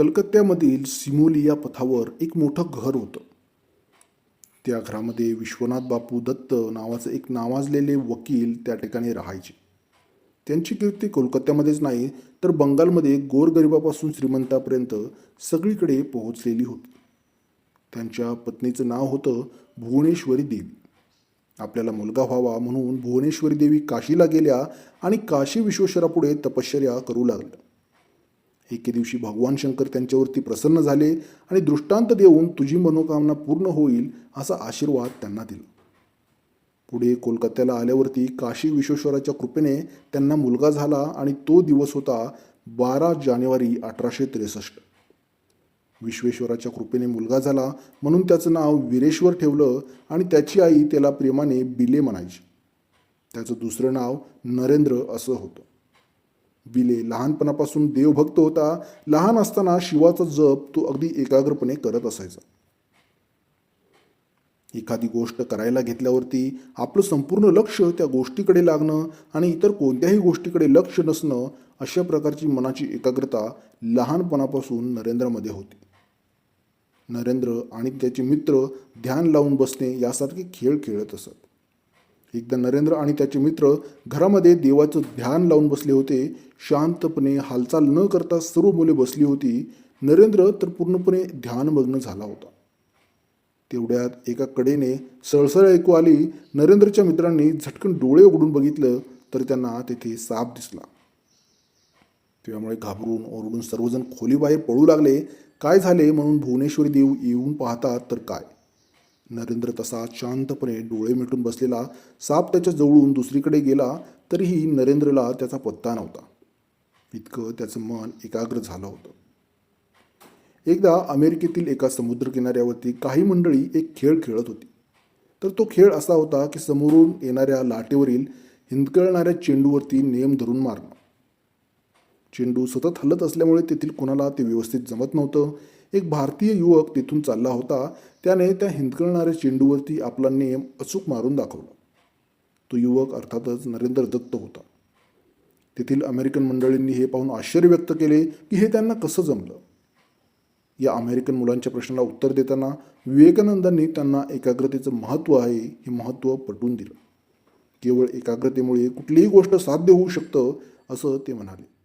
कलकत्त्यामधील सिमोली या पथावर एक मोठं घर होतं. त्या घरामध्ये विश्वनाथ बापू दत्त नावाचे एक नावाजलेले वकील त्या ठिकाणी राहायचे. त्यांची कीर्ती कोलकात्यामध्येच नाही तर बंगालमध्ये गोरगरिबापासून श्रीमंतापर्यंत सगळीकडे पोहोचलेली होती. त्यांच्या पत्नीचं नाव होतं भुवनेश्वरी देवी. आपल्याला मुलगा व्हावा म्हणून भुवनेश्वरी देवी काशीला गेल्या आणि काशी विश्वेश्वरापुढे तपश्चर्या करू लागल्या. एके दिवशी भगवान शंकर त्यांच्यावरती प्रसन्न झाले आणि दृष्टांत देऊन तुझी मनोकामना पूर्ण होईल असा आशीर्वाद त्यांना दिला. पुढे कोलकात्याला आल्यावरती काशी विश्वेश्वराच्या कृपेने त्यांना मुलगा झाला आणि तो दिवस होता बारा जानेवारी अठराशे त्रेसष्ट. विश्वेश्वराच्या कृपेने मुलगा झाला म्हणून त्याचं नाव वीरेश्वर ठेवलं आणि त्याची आई त्याला प्रेमाने बिले म्हणायची. त्याचं दुसरं नाव नरेंद्र असं होतं. बिले लहानपणापासून देवभक्त होता लहान असताना शिवाचा जप तो अगदी एकाग्रपणे करत असायचा. एखादी गोष्ट करायला घेतल्यावरती आपलं संपूर्ण लक्ष त्या गोष्टीकडे लागणं आणि इतर कोणत्याही गोष्टीकडे लक्ष नसणं अशा प्रकारची मनाची एकाग्रता लहानपणापासून नरेंद्रमध्ये होती. नरेंद्र आणि त्याचे मित्र ध्यान लावून बसणे यासारखे खेळ खेळत असत. एकदा नरेंद्र आणि त्याचे मित्र घरामध्ये देवाचं ध्यान लावून बसले होते. शांतपणे हालचाल न करता सर्व मुले बसली होती. नरेंद्र तर पूर्णपणे ध्यानमग्न झाला होता. तेवढ्यात एका कडेने सळसळ ऐकू आली. नरेंद्रच्या मित्रांनी झटकन डोळे उघडून बघितलं तर त्यांना तेथे साप दिसला. त्यामुळे घाबरून ओरडून सर्वजण खोलीबाहेर पळू लागले. काय झाले म्हणून भुवनेश्वरी देव येऊन पाहतात तर काय? नरेंद्र तसा शांतपणे डोळे मिटून बसलेला साप त्याच्या जवळून दुसरीकडे गेला तरीही नरेंद्रला त्याचा पत्ता नव्हता. इतकं त्याचं मन एकाग्र झालं होतं. एकदा अमेरिकेतील एका समुद्रकिनाऱ्यावरती काही मंडळी एक खेळ खेळत होती. तर तो खेळ असा होता की समोरून येणाऱ्या लाटेवरील हिंदकळणाऱ्या चेंडूवरती नेम धरून मारणं. चेंडू सतत हलत असल्यामुळे तेथील कुणाला ते व्यवस्थित जमत नव्हतं. एक भारतीय युवक तिथून चालला होता. त्याने त्या हिंदकळणाऱ्या चेंडूवरती आपला नेम अचूक मारून दाखवला. तो युवक अर्थातच नरेंद्र दत्त होता. तेथील अमेरिकन मंडळींनी हे पाहून आश्चर्य व्यक्त केले की हे त्यांना कसं जमलं? या अमेरिकन मुलांच्या प्रश्नाला उत्तर देताना विवेकानंदांनी त्यांना एकाग्रतेचं महत्त्व आहे हे महत्त्व पटवून दिलं. केवळ एकाग्रतेमुळे कुठलीही गोष्ट साध्य होऊ शकतं असं ते म्हणाले.